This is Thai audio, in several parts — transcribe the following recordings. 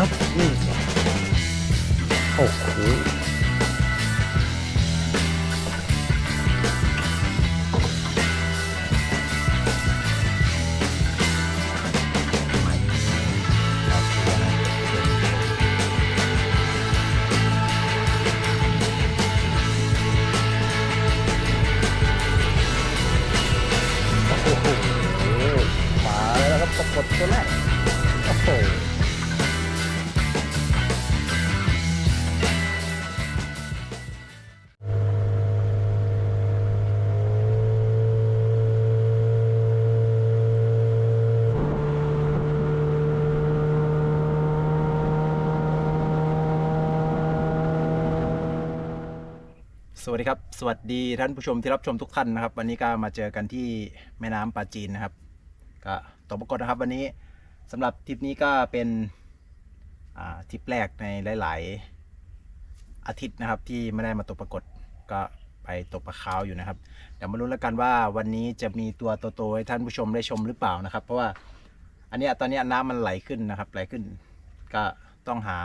ครับนี่โอ้โห สวัสดีครับ สวัสดีท่านผู้ชมที่รับชมทุกท่านนะครับ วันนี้ก็มาเจอกันที่แม่น้ำปาจีนนะครับ ก็ตกปรากฏนะครับวันนี้สำหรับทริปนี้ก็เป็นทริปแรกในหลาย ๆ อาทิตย์นะครับ ที่ไม่ได้มาตกปรากฏก็ไปตกปลาขาวอยู่นะครับเดี๋ยวมาลุ้นแล้วกันว่าวันนี้จะมีตัวโตๆให้ท่านผู้ชมได้ชมหรือเปล่านะครับ เพราะว่าอันเนี้ยตอนนี้น้ำมันไหลขึ้นนะครับไหลขึ้น ก็ต้องหา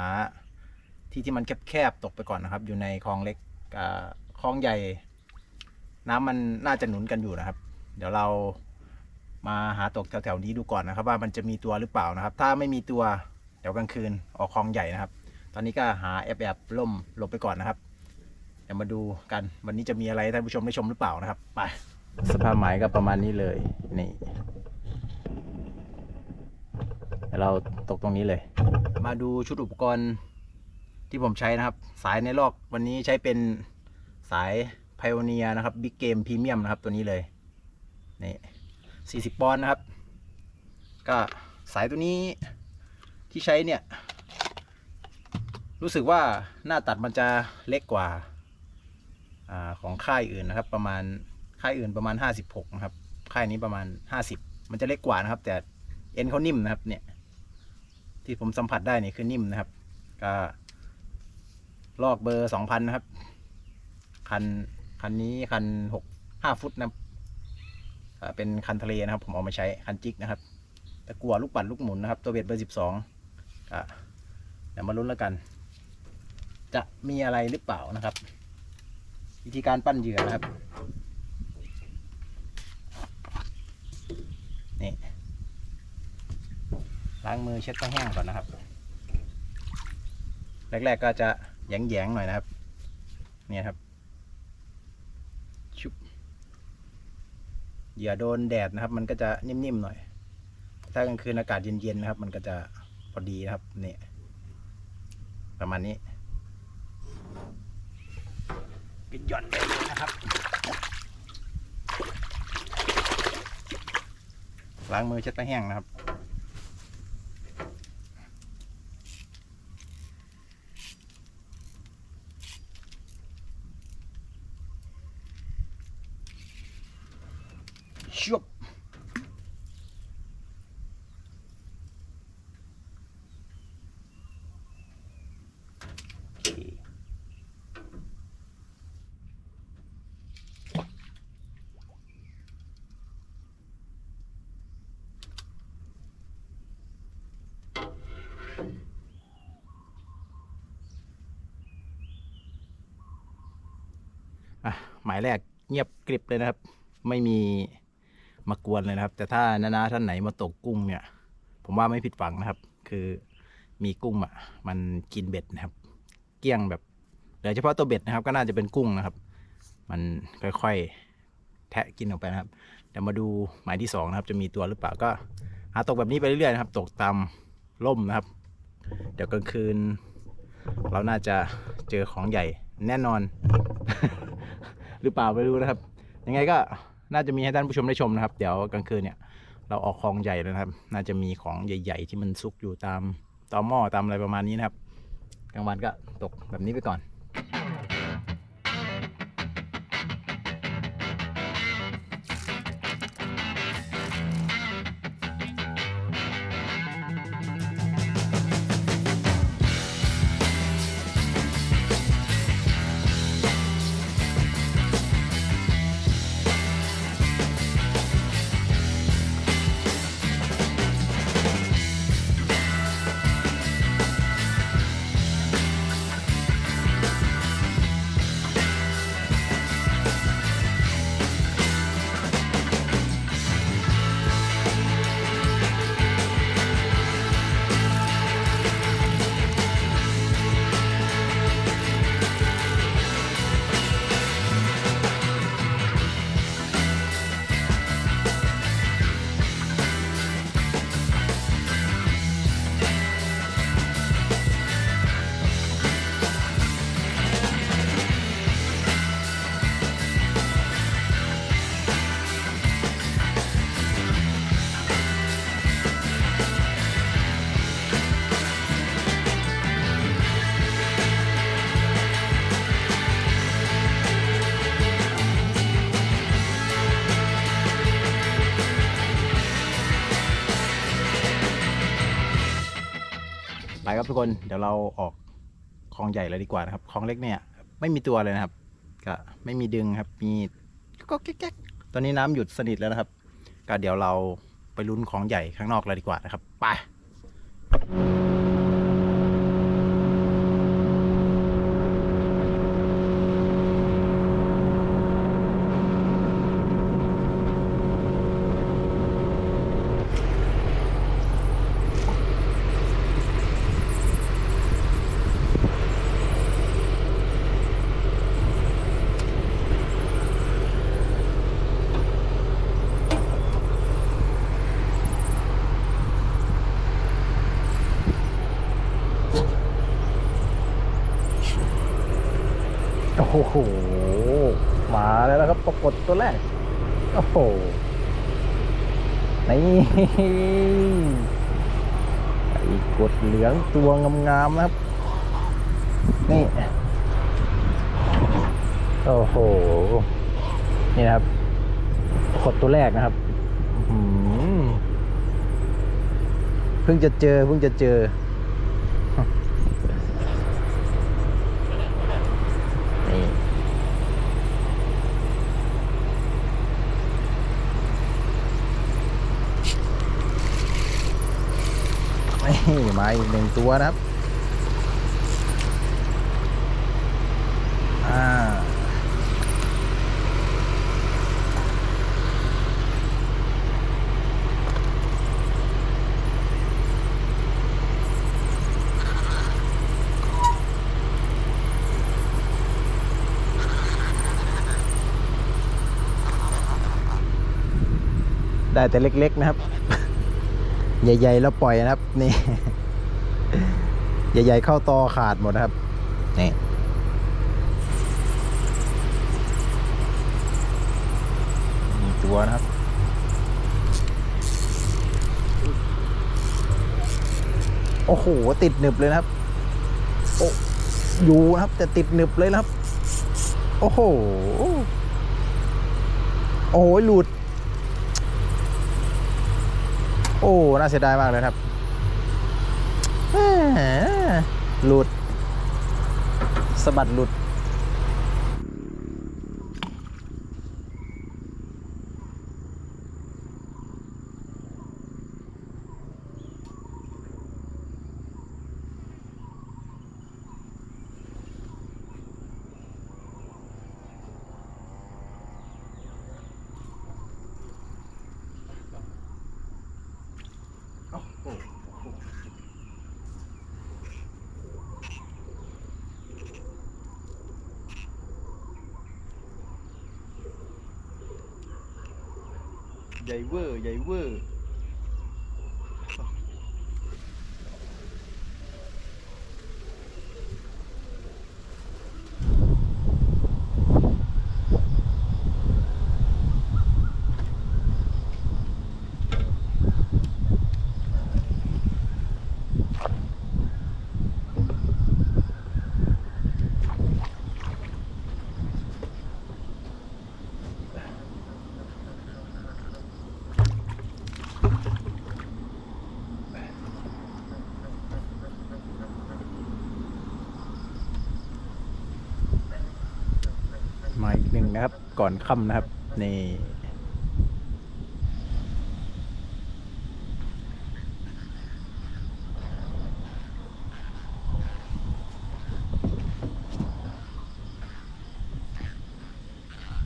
ที่ที่มันแคบๆตกไปก่อนนะครับ อยู่ในคลองเล็กอ่า ลองใหญ่ น้ำมันน่าจะหนุนกันอยู่นะครับ เดี๋ยวเรามาหาตกแถวๆนี้ดูก่อนนะครับ ว่ามันจะมีตัวหรือเปล่านะครับ ถ้าไม่มีตัวเดี๋ยวกลางคืนออกคลองใหญ่นะครับ ตอนนี้ก็หาแอบแอบๆล่มหลบไปก่อนนะครับเดี๋ยวมาดูกันวันนี้จะมีอะไรท่านผู้ชมได้ชมหรือเปล่านะครับ ไป สภาพหมายก็ประมาณนี้เลยนี่เดี๋ยวเราตกตรงนี้เลย มาดูชุดอุปกรณ์ที่ผมใช้นะครับ สายในลอกวันนี้ใช้เป็น สาย Pioneer นะครับ Big Game Premium นะครับตัวนี้เลยนี่ 40 ปอนด์นะครับ ก็สายตัวนี้ที่ใช้เนี่ย รู้สึกว่าหน้าตัดมันจะเล็กกว่าอของค่ายอื่นนะครับ ประมาณค่ายอื่นประมาณ 56 นะครับ ค่ายนี้ประมาณ 50 มันจะเล็กกว่านะครับ แต่เอ็นเขานิ่มนะครับเนี่ย ที่ผมสัมผัสได้นี่คือนิ่มนะครับ ก็ลอกเบอร์สองพันนะครับ คันคันนี้คันหกห้าฟุตนะครับเป็นคันทะเลนะครับ ผมเอามาใช้คันจิกนะครับตะกัวลูกปัดลูกหมุนนะครับ ตัวเบ็ดเบอร์สิบสองเดี๋ยวมาลุ้นแล้วกัน จะมีอะไรหรือเปล่านะครับ วิธีการปั้นเหยื่อนะครับนี่ล้างมือเช็ดต้องแห้งก่อนนะครับ แรกๆก็จะแยงๆหน่อยนะครับ เนี่ยครับ อย่าโดนแดดนะครับ มันก็จะนิ่มๆหน่อย ถ้ากลางคืนอากาศเย็นๆนะครับ มันก็จะพอดีนะครับเนี่ยประมาณนี้ก็หย่อนไปเลยนะครับล้างมือเช็ดไปแห้งนะครับ ชุบโอเคอะหมายแรกเงียบกริบเลยนะครับ ไม่มี มากวนเลยนะครับ แต่ถ้านานาท่านไหนมาตกกุ้งเนี่ย ผมว่าไม่ผิดหวังนะครับ คือมีกุ้งอะ มันกินเบ็ดนะครับ เกลี้ยงแบบเหลือเฉพาะตัวเบ็ดนะครับ ก็น่าจะเป็นกุ้งนะครับ มันค่อยๆ แทะกินออกไปนะครับเดี๋ยวมาดูหมายที่สองนะครับ จะมีตัวหรือเปล่าก็ หาตกแบบนี้ไปเรื่อยๆนะครับ ตกตามล่มนะครับ เดี๋ยวกลางคืน เราน่าจะเจอของใหญ่แน่นอน หรือเปล่าไม่รู้นะครับ ยังไงก็ น่าจะมีให้ท่านผู้ชมได้ชมนะครับ เดี๋ยวกลางคืนเนี่ย เราออกคลองใหญ่แล้วนะครับ น่าจะมีของใหญ่ ๆ ที่มันซุกอยู่ตามตอหม้อตามอะไรประมาณนี้นะครับ กลางวันก็ตกแบบนี้ไปก่อน ครับทุกคนเดี๋ยวเราออกคลองใหญ่เลยดีกว่านะครับคลองเล็กเนี่ย ไม่มีตัวเลยนะครับ ก็ไม่มีดึงครับ มีก็แก๊กตอนนี้น้ำหยุดสนิทแล้วนะครับ ก็เดี๋ยวเราไปลุ้นของใหญ่ข้างนอกเลยดีกว่านะครับ ไป อ้โหมาแล้วนะครับปรากฏตัวแรก โอ้โหนี่ไอ้กดเหลืองตัวงามๆนะครับ นี่ โอ้โห นี่นะครับปรากฏตัวแรกนะครับเพิ่งจะเจอเพิ่งจะเจอ มาอีกหนึ่งตัวนะครับอ่าได้แต่เล็ก ๆ นะครับ ใหญ่ๆแล้วปล่อยนะครับ นี่ ใหญ่ๆเข้าตอขาดหมดนะครับ นี่มีตัวนะครับ โอ้โห ติดหนึบเลยนะครับ โอ้อยู่นะครับ แต่ติดหนึบเลยนะครับ โอ้โห โอ้โหหลุด โอ้ น่าเสียดายมากเลยครับหมหลุดสะบัดหลุด ใหญ่เวอร์ใหญ่เวอร์มาอีกหนึ่งนะครับ ก่อนค่ำนะครับนี่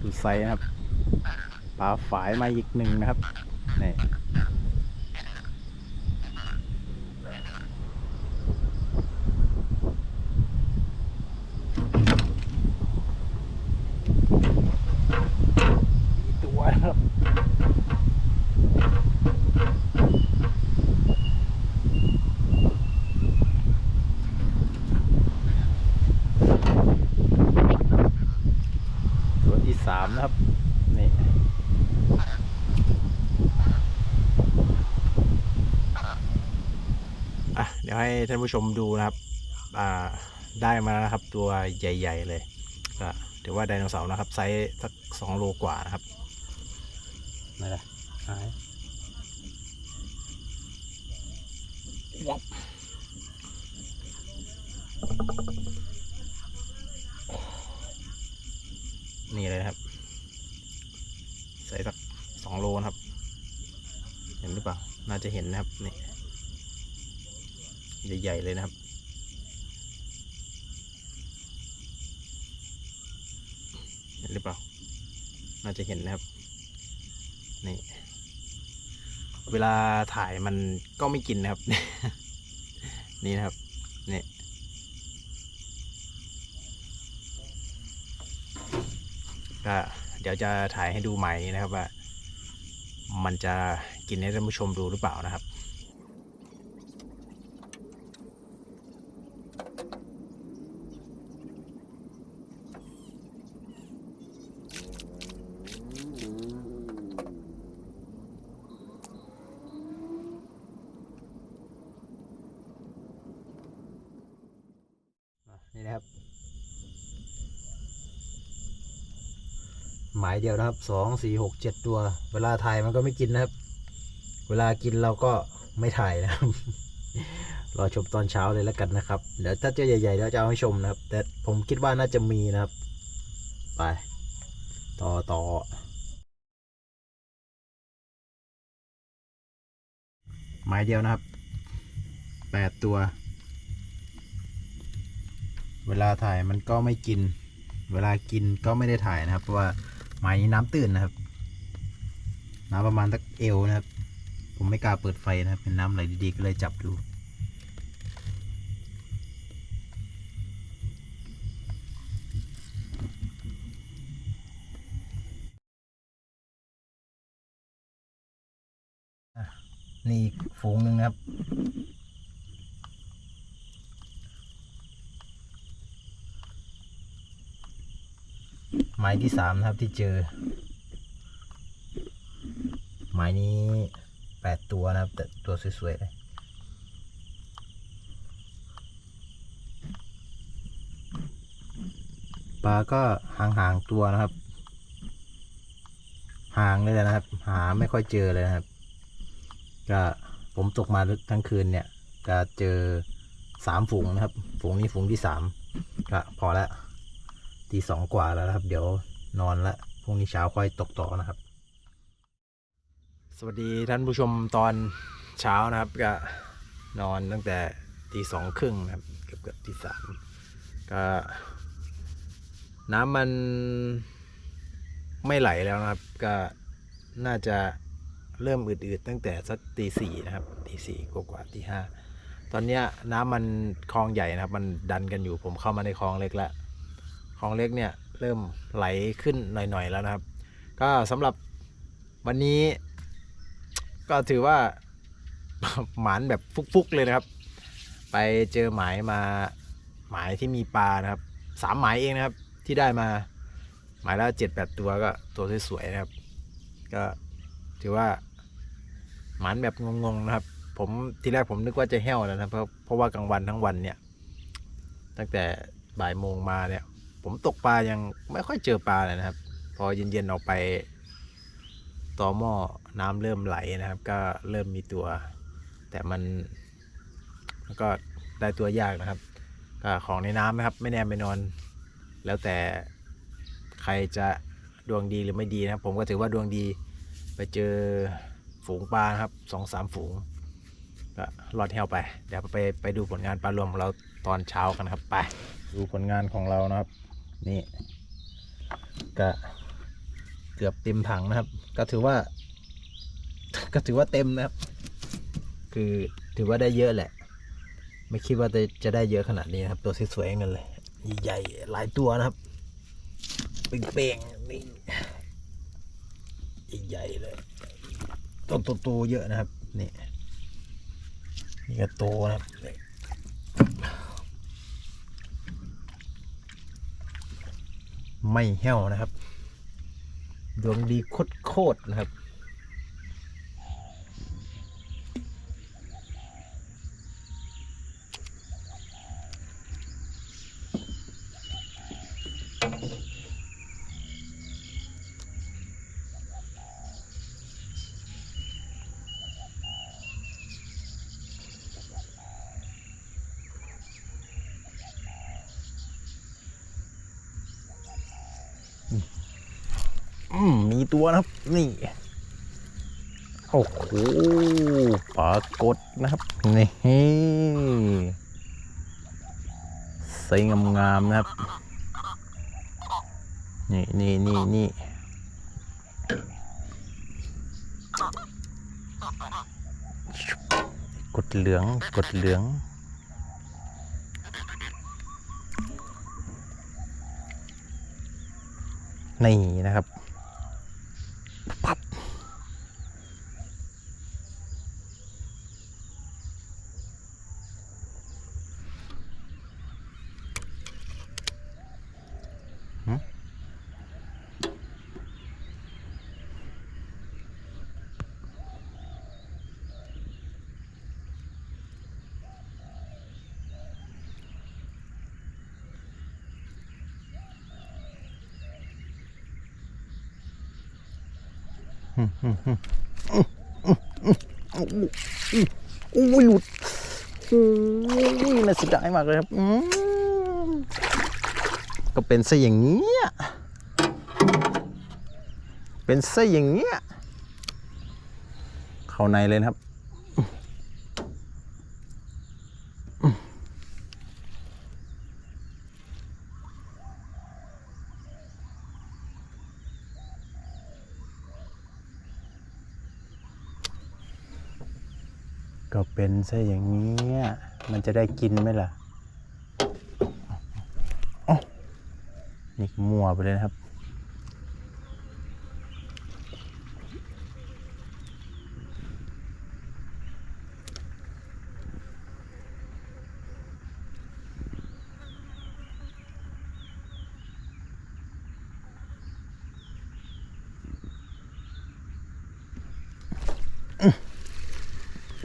ดูไซส์นะครับปลาฝายมาอีกหนึ่งนะครับ ให้ท่านผู้ชมดูนะครับได้มาแล้วครับตัวใหญ่ ๆ เลยก็ถือว่าไดโนเสาร์นะครับไซส์สักสองโลกว่านะครับนี่แหละนี่เลยครับ ใส่สักสองโลนะครับ เห็นหรือเปล่า น่าจะเห็นนะครับนี่ ใหญ่ ๆ เลยนะครับ เห็นหรือเปล่า น่าจะเห็นนะครับ นี่ เวลาถ่ายมันก็ไม่กินนะครับ นี่นะครับ นี่ก็เดี๋ยวจะถ่ายให้ดูใหม่นะครับว่า มันจะกินให้ท่านผู้ชมดูหรือเปล่านะครับ นี่นะครับ หมายเดียวนะครับสองสี่หกเจ็ดตัว เวลาถ่ายมันก็ไม่กินนะครับ เวลากินเราก็ไม่ถ่ายนะครับ รอชมตอนเช้าเลยแล้วกันนะครับ เดี๋ยวถ้าเจอใหญ่ๆเดี๋ยวจะเอาให้ชมนะครับ แต่ผมคิดว่าน่าจะมีนะครับ ไป ต่อต่อหมายเดียวนะครับแปดตัว เวลาถ่ายมันก็ไม่กิน เวลากินก็ไม่ได้ถ่ายนะครับ เพราะว่าหมายนี้น้ำตื้นนะครับ น้ำประมาณสักเอวนะครับ ผมไม่กล้าเปิดไฟนะครับ เป็นน้ำไหลดีๆก็เลยจับดูนี่ฝูงหนึ่งนะครับ หมายที่สามนะครับที่เจอหมายนี้แปดตัวนะครับ แต่ตัวสวยๆเลยปลาก็ห่างๆตัวนะครับ ห่างเลยนะครับ หาไม่ค่อยเจอเลยนะครับ ก็ผมตกมาทั้งคืนเนี่ย ก็เจอสามฝูงนะครับ ฝูงนี้ฝูงที่สามก็พอแล้ว ตีสองกว่าแล้วนะครับ เดี๋ยวนอนละพรุ่งนี้เช้าค่อยตกต่อนะครับ สวัสดีท่านผู้ชมตอนเช้านะครับก็นอนตั้งแต่ตีสองครึ่งนะครับเกือบเกือบตีสามก็น้ำมันไม่ไหลแล้วนะครับ ก็น่าจะเริ่มอืดๆตั้งแต่สักตีสี่นะครับตีสี่กว่าๆตีห้าตอนนี้น้ำมันคลองใหญ่นะครับ มันดันกันอยู่ผมเข้ามาในคลองเล็กแล้ว คลองเล็กเนี่ยเริ่มไหลขึ้นหน่อยๆแล้วนะครับ ก็สำหรับวันนี้ก็ถือว่าหมานแบบฟุกๆเลยนะครับ ไปเจอหมายมาหมายที่มีปลานะครับสามหมายเองนะครับที่ได้มาหมายละเจ็ดแปดตัวก็ตัวสวยๆนะครับ ก็ถือว่าหมานแบบงงๆนะครับ ผมทีแรกผมนึกว่าจะแห้วแล้วนะครับเพราะเพราะว่ากลางวันทั้งวันเนี่ย ตั้งแต่บ่ายโมงมาเนี่ย ผมตกปลายังไม่ค่อยเจอปลาเลยนะครับ พอเย็นๆออกไปต่อหม้อน้ำเริ่มไหลนะครับ ก็เริ่มมีตัว แต่มันมันก็ได้ตัวยากนะครับก็ของในน้ำนะครับ ไม่แน่ไม่นอน แล้วแต่ใครจะดวงดีหรือไม่ดีนะครับ ผมก็ถือว่าดวงดีไปเจอฝูงปลาครับสองสามฝูงก็รอดแหวไป เดี๋ยวไปไปดูผลงานปลารวมของเราตอนเช้ากันนะครับไป ดูผลงานของเรานะครับ นี่ก็เกือบเต็มถังนะครับ ก็ถือว่า ก็ถือว่าเต็มนะครับ คือถือว่าได้เยอะแหละ ไม่คิดว่าจะจะได้เยอะขนาดนี้นะครับ ตัวสวยๆกันเลย ใหญ่หลายตัวนะครับเป่งๆนี่ใหญ่เลยตัวโตๆเยอะนะครับ นี่นี่ก็โตนะครับ ไม่แห้วนะครับ ดวงดีโคตรๆนะครับ อืมมี ตัวนะครับ นี่โอ้โหปรากฏนะครับ นี่ใสงามๆนะครับ นี่นี่นี่นี่กดเหลืองกดเหลืองนี่นะครับ อุ้ยหลุดอุ้ยน่าเสียดายมากเลยครับก็เป็นซะอย่างนี้ยเป็นซะอย่างเงี้ยเข้าในเลยนะครับ เป็นซะอย่างนี้ยมันจะได้กินไหมล่ะอ๋อนี่มั่วไปเลยนะครับ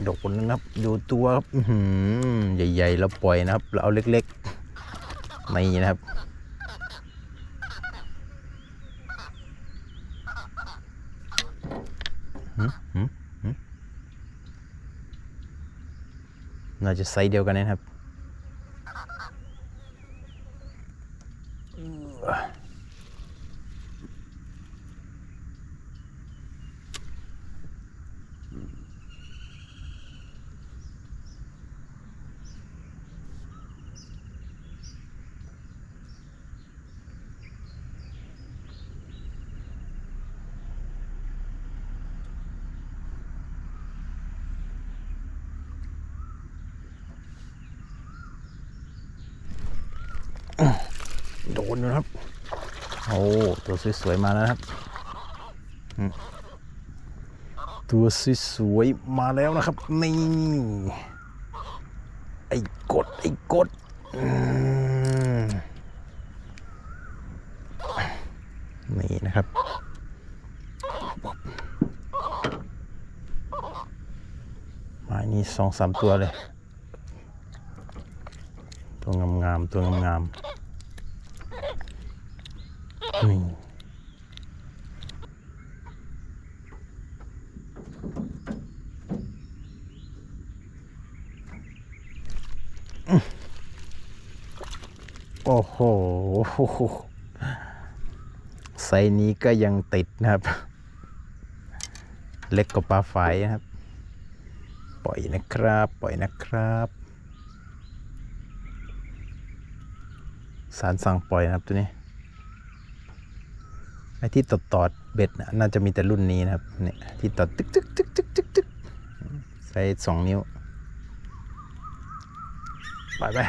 ดดนะครับ ดูตัวครับอื้อหือใหญ่ๆ เราปล่อยนะครับ เราเอาเล็กๆนี่นะครับ น่าจะไซส์เดียวกันนะครับ นอยู่นะครับ โอ้ตัวสวยๆมาแล้วนะครับอืมตัวสวยๆมาแล้วนะครับ นี่ ไอ้กด ไอ้กดอืมนี่นะครับไม้นี้สองสามตัวเลย ตัวงามๆตัวงามๆนี่อื้อโอ้โห ไซนี้ก็ยังติดนะครับ เล็กกว่าปลาไฟนะครับ ปล่อยนะครับ ปล่อยนะครับสารสั่งปล่อยนะครับตัวนี้ไอ้ที่ตอดตอดเบ็ดน่ะน่าจะมีแต่รุ่นนี้นะครับเนี่ยที่ตอดตึกตึกตึกตึกตึกตึกใส่สองนิ้ว ไปไป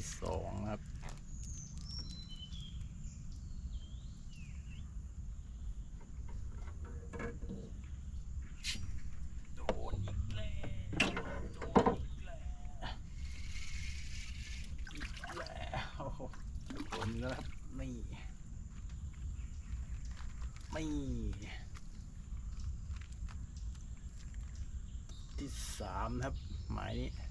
ที่สองครับผลแล้วครับไม่ไม่ที่สามครับหมายนี้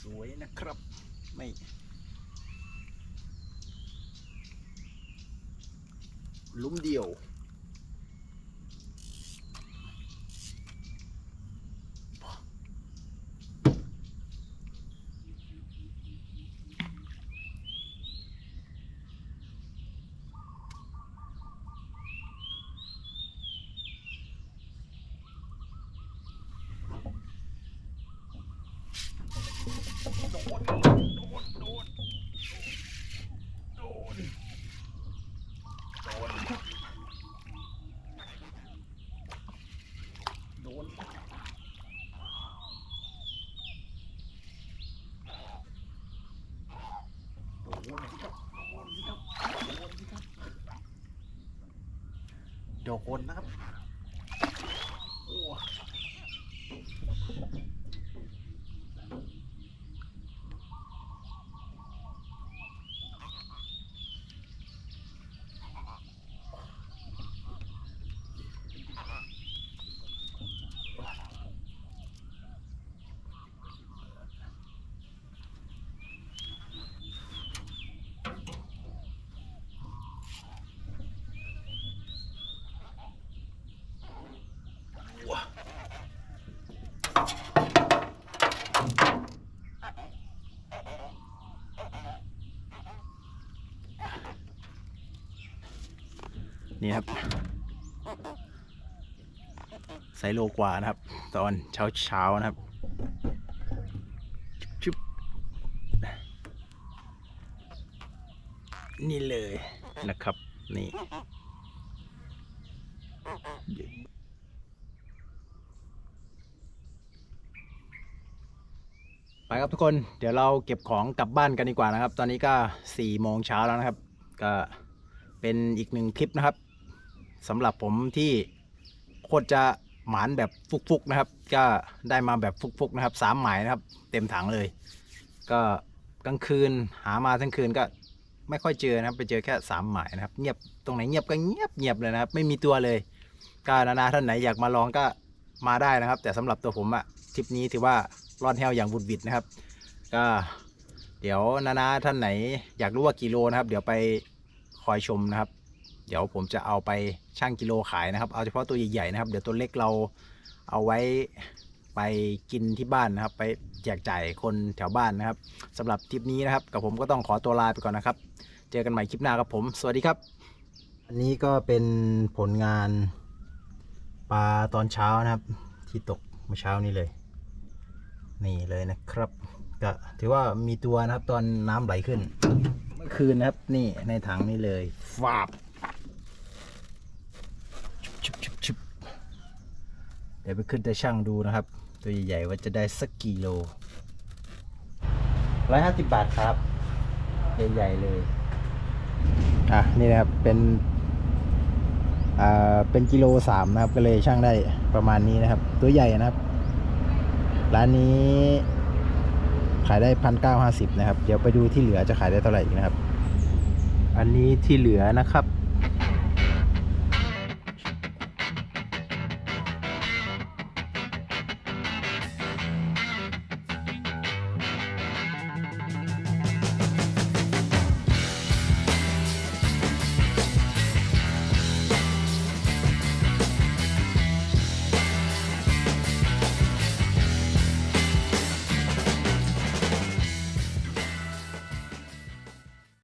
สวยๆนะครับ ไม่ลุ้มเดียว กี่ยวคนนะครับ โอ้ นี่ครับไซโลกว่านะครับ ตอนเช้าเช้านะครับชุบนี่เลยนะครับ นี่ไปครับทุกคนเดี๋ยวเราเก็บของกลับบ้านกันดีกว่านะครับ ตอนนี้ก็สี่โมงเช้าแล้วนะครับ ก็เป็นอีกหนึ่งคลิปนะครับ สำหรับผมที่โคตรจะหมานแบบฟุกๆนะครับ ก็ได้มาแบบฟุกๆนะครับสามหมายนะครับ เต็มถังเลย ก็กลางคืนหามาทั้งคืนก็ไม่ค่อยเจอนะครับ ไปเจอแค่สามหมายนะครับ เงียบตรงไหนเงียบก็เงียบเงียบเลยนะครับ ไม่มีตัวเลยก็นานาท่านไหนอยากมาลองก็มาได้นะครับ แต่สำหรับตัวผมอะทริปนี้ถือว่ารอดแฮวอย่างบุดบิดนะครับ ก็เดี๋ยวนานาท่านไหนอยากรู้ว่ากิโลนะครับ เดี๋ยวไปคอยชมนะครับ เดี๋ยวผมจะเอาไป ชั่งกิโลขายนะครับ เอาเฉพาะตัวใหญ่ๆนะครับ เดี๋ยวตัวเล็กเราเอาไว้ไปกินที่บ้านนะครับ ไปแจกจ่ายคนแถวบ้านนะครับสำหรับทริปนี้นะครับ กับผมก็ต้องขอตัวลาไปก่อนนะครับ เจอกันใหม่คลิปหน้าครับผม สวัสดีครับ อันนี้ก็เป็นผลงานปลาตอนเช้านะครับ ที่ตกเมื่อเช้านี้เลย นี่เลยนะครับก็ถือว่ามีตัวนะครับตอนน้ำไหลขึ้น เมื่อคืนนะครับ นี่ในถังนี้เลยฟาบชุบชุบ เดี๋ยวไปขึ้นแต่ช่างดูนะครับ ตัวใหญ่ๆว่าจะได้สักกี่โลร้อยห้าสิบบาทครับ ใหญ่ๆเลย อะ นี่นะครับ เป็น อ่า เป็นกิโลสามนะครับ ก็เลยช่างได้ประมาณนี้นะครับ ตัวใหญ่นะครับ ร้านนี้ ขายได้พันเก้าห้าสิบนะครับ เดี๋ยวไปดูที่เหลือจะขายได้เท่าไหร่อีกนะครับ อันนี้ที่เหลือนะครับ